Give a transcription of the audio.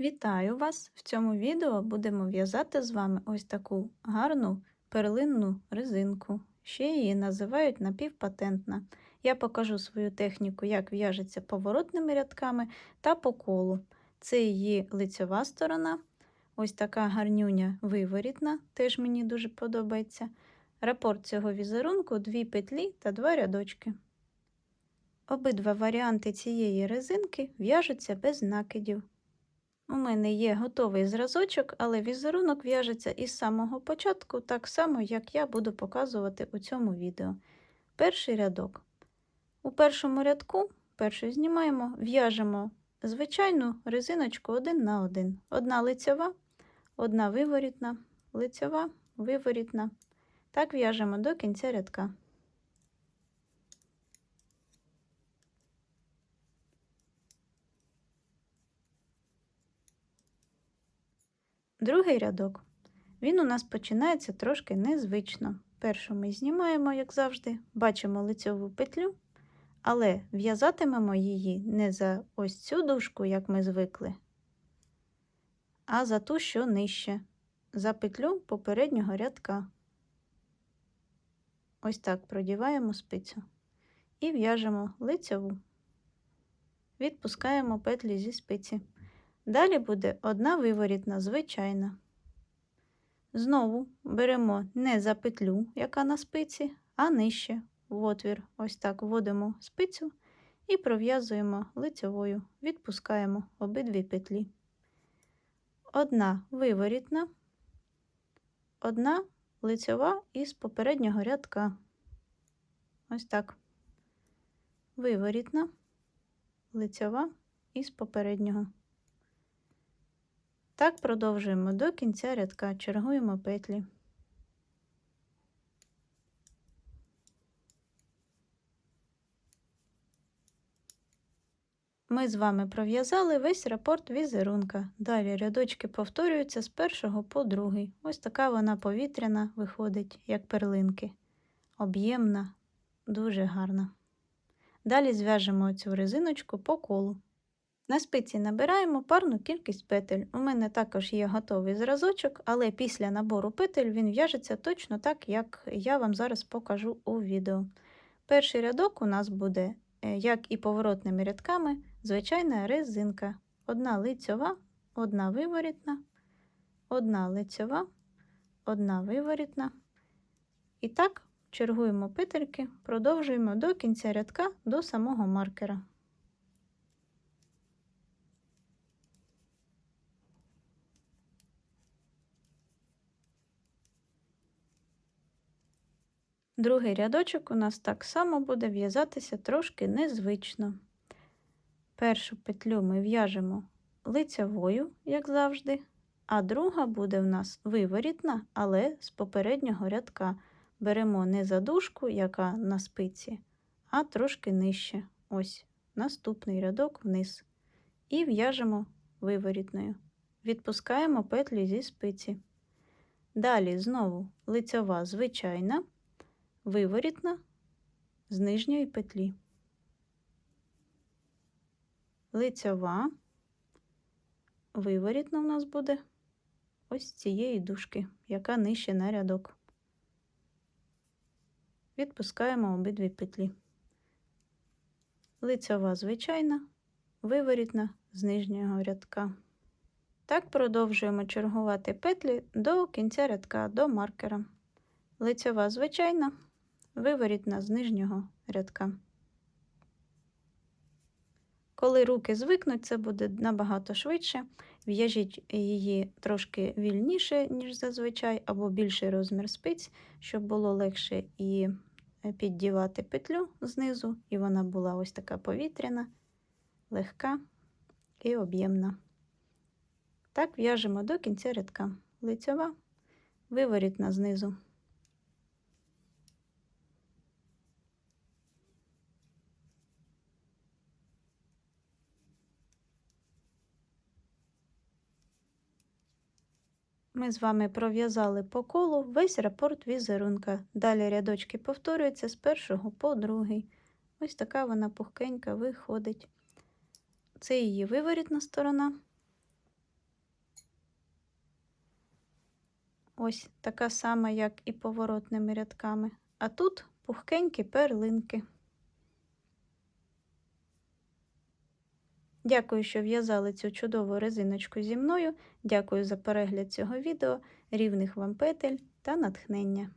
Вітаю вас! В цьому відео будемо в'язати з вами ось таку гарну перлинну резинку. Ще її називають напівпатентна. Я покажу свою техніку, як в'яжеться поворотними рядками та по колу. Це її лицьова сторона. Ось така гарнюня виворітна, теж мені дуже подобається. Рапорт цього візерунку дві петлі та два рядочки. Обидва варіанти цієї резинки в'яжуться без накидів. У мене є готовий зразочок, але візерунок в'яжеться із самого початку, так само, як я буду показувати у цьому відео. Перший рядок. У першому рядку, перший знімаємо, в'яжемо звичайну резиночку один на один. Одна лицьова, одна виворітна, лицьова, виворітна. Так в'яжемо до кінця рядка. Другий рядок. Він у нас починається трошки незвично. Першу ми знімаємо, як завжди, бачимо лицьову петлю, але в'язатимемо її не за ось цю дужку, як ми звикли, а за ту, що нижче, за петлю попереднього рядка. Ось так продіваємо спицю і в'яжемо лицьову, відпускаємо петлі зі спиці. Далі буде одна виворітна, звичайна. Знову беремо не за петлю, яка на спиці, а нижче в отвір. Ось так вводимо спицю і пров'язуємо лицьовою, відпускаємо обидві петлі. Одна виворітна, одна лицьова із попереднього рядка. Ось так. Виворітна, лицьова із попереднього. Так продовжуємо до кінця рядка, чергуємо петлі. Ми з вами пров'язали весь рапорт візерунка. Далі рядочки повторюються з першого по другий. Ось така вона повітряна виходить, як перлинки. Об'ємна, дуже гарна. Далі зв'яжемо цю резиночку по колу. На спиці набираємо парну кількість петель. У мене також є готовий зразочок, але після набору петель він в'яжеться точно так, як я вам зараз покажу у відео. Перший рядок у нас буде, е, як і поворотними рядками, звичайна резинка. Одна лицьова, одна виворітна, одна лицьова, одна виворітна. І так чергуємо петельки, продовжуємо до кінця рядка до самого маркера. Другий рядочок у нас так само буде в'язатися трошки незвично. Першу петлю ми в'яжемо лицевою, як завжди, а друга буде в нас виворітна, але з попереднього рядка беремо не задушку, яка на спиці, а трошки нижче. Ось наступний рядок вниз. І в'яжемо виворітною. Відпускаємо петлі зі спиці. Далі знову лицьова звичайна виворітна з нижньої петлі, лицьова, виворітна у нас буде ось цієї дужки, яка нижче на рядок. Відпускаємо обидві петлі. Лицьова звичайна, виворітна з нижнього рядка. Так продовжуємо чергувати петлі до кінця рядка, до маркера. Лицьова звичайна, виворітна з нижнього рядка. Коли руки звикнуть, це буде набагато швидше. В'яжіть її трошки вільніше, ніж зазвичай, або більший розмір спиць, щоб було легше і піддівати петлю знизу, і вона була ось така повітряна, легка і об'ємна. Так в'яжемо до кінця рядка. Лицьова, виворітна знизу. Ми з вами пров'язали по колу весь рапорт візерунка. Далі рядочки повторюються з першого по другий. Ось така вона пухкенька виходить. Це її виворітна сторона. Ось така сама, як і поворотними рядками. А тут пухкенькі перлинки. Дякую, що в'язали цю чудову резиночку зі мною. Дякую за перегляд цього відео, рівних вам петель та натхнення.